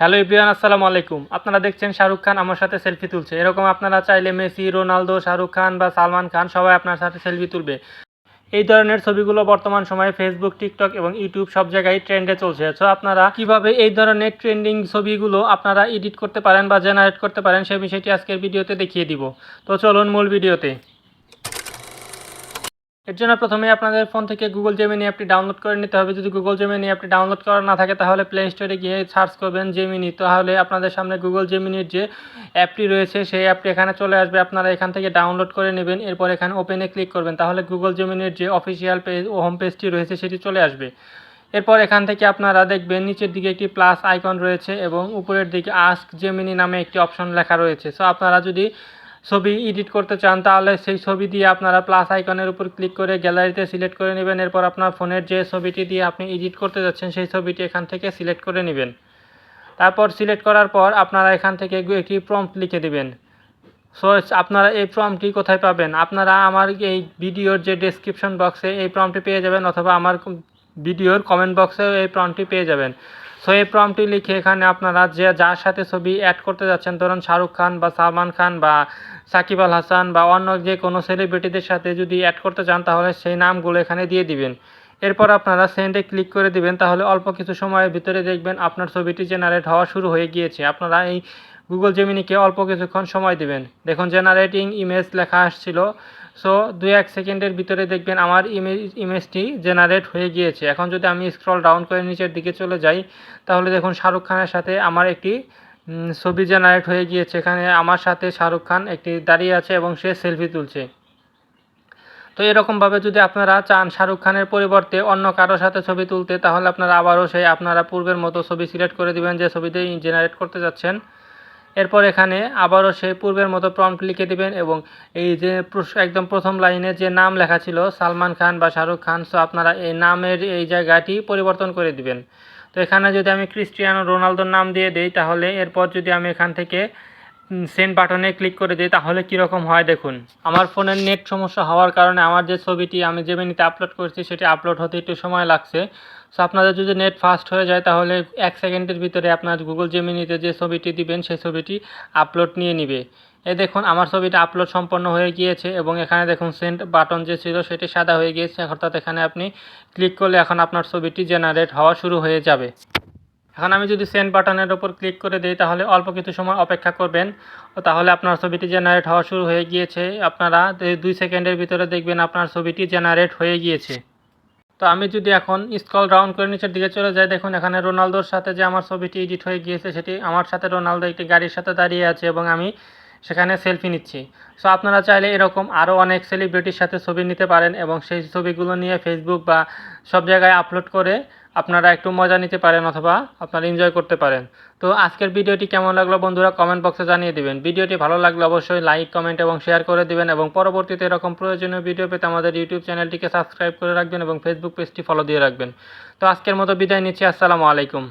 Hello ইব্রিয়ান আসসালামু আলাইকুম। আপনারা দেখছেন শাহরুখ খান, আমার সাথে সেলফি তুলছে। এরকম আপনারা চাইলে মেসি, রোনালদো, শাহরুখ খান বা সালমান খান সবাই আপনার সাথে সেলফি তুলবে। এই ধরনের ছবিগুলো বর্তমান সময়ে ফেসবুক টিকটক এবং ইউটিউব সব জায়গায় ট্রেন্ডে চলছে। সো আপনারা কীভাবে এই ধরনের ট্রেন্ডিং ছবিগুলো আপনারা এডিট করতে পারেন বা জেনারেট করতে পারেন সেই বিষয়টি আজকের ভিডিওতে দেখিয়ে দিব। তো চলুন মূল ভিডিওতে। এর জন্য প্রথমে আপনাদের ফোন থেকে গুগল জেমিনি অ্যাপটি ডাউনলোড করে নিতে হবে। যদি গুগল জেমিনি অ্যাপটি ডাউনলোড করা না থাকে, তাহলে প্লে স্টোরে গিয়ে সার্চ করবেন জেমিনি তাহলে আপনাদের সামনে গুগল জেমিনির যে অ্যাপটি রয়েছে, সেই অ্যাপটি এখানে চলে আসবে। আপনারা এখান থেকে ডাউনলোড করে নেবেন, এরপর এখানে ওপেনে ক্লিক করবেন। তাহলে গুগল জেমিনির যে অফিসিয়াল পেজ ও হোম পেজটি রয়েছে, সেটি চলে আসবে। এরপর এখান থেকে আপনারা দেখবেন, নিচের দিকে একটি প্লাস আইকন রয়েছে এবং উপরের দিকে আস্ক জেমিনি নামে একটি অপশন লেখা রয়েছে। সো আপনারা যদি ছবি এডিট করতে চান, তাহলে সেই ছবি দিয়ে আপনারা প্লাস আইকনের উপর ক্লিক করে গ্যালারিতে সিলেক্ট করে নেবেন। এরপর আপনার ফোনের যে ছবিটি দিয়ে আপনি এডিট করতে যাচ্ছেন, সেই ছবিটি এখান থেকে সিলেক্ট করে নেবেন। তারপর সিলেক্ট করার পর আপনারা এখান থেকে একটি প্রম্পট লিখে দিবেন। সো আপনারা এই প্রম্পটটি কোথায় পাবেন? আপনারা আমার এই ভিডিওর যে ডেসক্রিপশন বক্সে এই প্রম্পটটি পেয়ে যাবেন, অথবা আমার ভিডিওর কমেন্ট বক্সেও এই প্রম্পটটি পেয়ে যাবেন। সো এই প্রম্পটটি লিখে এখানে আপনারা যে যার সাথে ছবি অ্যাড করতে যাচ্ছেন, ধরুন শাহরুখ খান বা সালমান খান বা সাকিব আল হাসান বা অন্য যে কোনো সেলিব্রিটিদের সাথে যদি অ্যাড করতে চান, তাহলে সেই নামগুলো এখানে দিয়ে দিবেন। এরপর আপনারা সেন্ডে ক্লিক করে দিবেন, তাহলে অল্প কিছু সময়ের ভিতরে দেখবেন আপনার ছবিটি জেনারেট হওয়া শুরু হয়ে গিয়েছে। আপনারা এই গুগল জেমিনিকে অল্প কিছুক্ষণ সময় দিবেন। দেখুন জেনারেটিং ইমেজ লেখা আসছিল। সো দুই এক সেকেন্ডের ভিতরে দেখবেন আমার ইমেজ ইমেজটি জেনারেট হয়ে গিয়েছে। এখন যদি আমি স্ক্রল ডাউন করে নিচের দিকে চলে যাই, তাহলে দেখুন শাহরুখ খানের সাথে আমার একটি ছবি জেনারেট হয়ে গিয়েছে। এখানে আমার সাথে শাহরুখ খান একটি দাঁড়িয়ে আছে এবং সে সেলফি তুলছে। তো এরকমভাবে যদি আপনারা চান শাহরুখ খানের পরিবর্তে অন্য কারোর সাথে ছবি তুলতে, তাহলে আপনারা আবারও সেই আপনারা পূর্বের মতো ছবি সিলেক্ট করে দিবেন যে ছবিতে জেনারেট করতে যাচ্ছেন। এরপর এখানে আবারও সেই পূর্বের মতো প্রম্পট লিখে দিবেন এবং এই যে একদম প্রথম লাইনে যে নাম লেখা ছিল, সালমান খান বা শাহরুখ খান সো আপনারা এই নামের এই জায়গাটি পরিবর্তন করে দিবেন। তো এখানে যদি আমি ক্রিস্টিয়ানো রোনালদোর নাম দিয়ে দিই, তাহলে এরপর যদি আমি এখান থেকে সেন্ড বাটনে ক্লিক করে দিই, তাহলে কীরকম হয় দেখুন। আমার ফোনের নেট সমস্যা হওয়ার কারণে আমার যে ছবিটি আমি জেমিনিতে আপলোড করছি, সেটি আপলোড হতে একটু সময় লাগছে। সো আপনাদের যদি নেট ফাস্ট হয়ে যায়, তাহলে এক সেকেন্ডের ভিতরে আপনার গুগল জেমিনিতে যে ছবিটি দিবেন, সেই ছবিটি আপলোড নিয়ে নিবে। এই দেখুন, আমার ছবিটা আপলোড সম্পন্ন হয়ে গিয়েছে এবং এখানে দেখুন সেন্ড বাটন যে ছিল, সেটি সাদা হয়ে গিয়েছে। অর্থাৎ এখানে আপনি ক্লিক করলে এখন আপনার ছবিটি জেনারেট হওয়া শুরু হয়ে যাবে। এখন আমি যদি সেন্ড বাটনের ওপর ক্লিক করে দিই, তাহলে অল্প কিছু সময় অপেক্ষা করবেন। তাহলে আপনার ছবিটি জেনারেট হওয়া শুরু হয়ে গিয়েছে। আপনারা দুই সেকেন্ডের ভিতরে দেখবেন আপনার ছবিটি জেনারেট হয়ে গিয়েছে। তো আমি যদি এখন স্কল রাউন্ড করে নিচের দিকে চলে যাই, দেখুন এখানে রোনালদোর সাথে যে আমার ছবিটি এডিট হয়ে গিয়েছে, সেটি আমার সাথে রোনালদো একটি গাড়ির সাথে দাঁড়িয়ে আছে এবং আমি সেখানে সেলফি নিচ্ছি। সো আপনারা চাইলে এরকম আরও অনেক সেলিব্রিটির সাথে ছবি নিতে পারেন এবং সেই ছবিগুলো নিয়ে ফেসবুক বা সব জায়গায় আপলোড করে আপনারা একটু মজা নিতে পারেন অথবা আপনারা এনজয় করতে পারেন। তো আজকের ভিডিওটি কেমন লাগল বন্ধুরা? কমেন্ট বক্সে জানিয়ে দিবেন। ভিডিওটি ভালো লাগলে অবশ্যই লাইক কমেন্ট এবং শেয়ার করে দিবেন এবং পরবর্তীতে এরকম প্রয়োজনীয় ভিডিও পেতে আমাদের ইউটিউব চ্যানেলটিকে সাবস্ক্রাইব করে রাখবেন এবং ফেসবুক পেজটি ফলো দিয়ে রাখবেন। তো আজকের মতো বিদায় নিচ্ছি। আসসালামু আলাইকুম।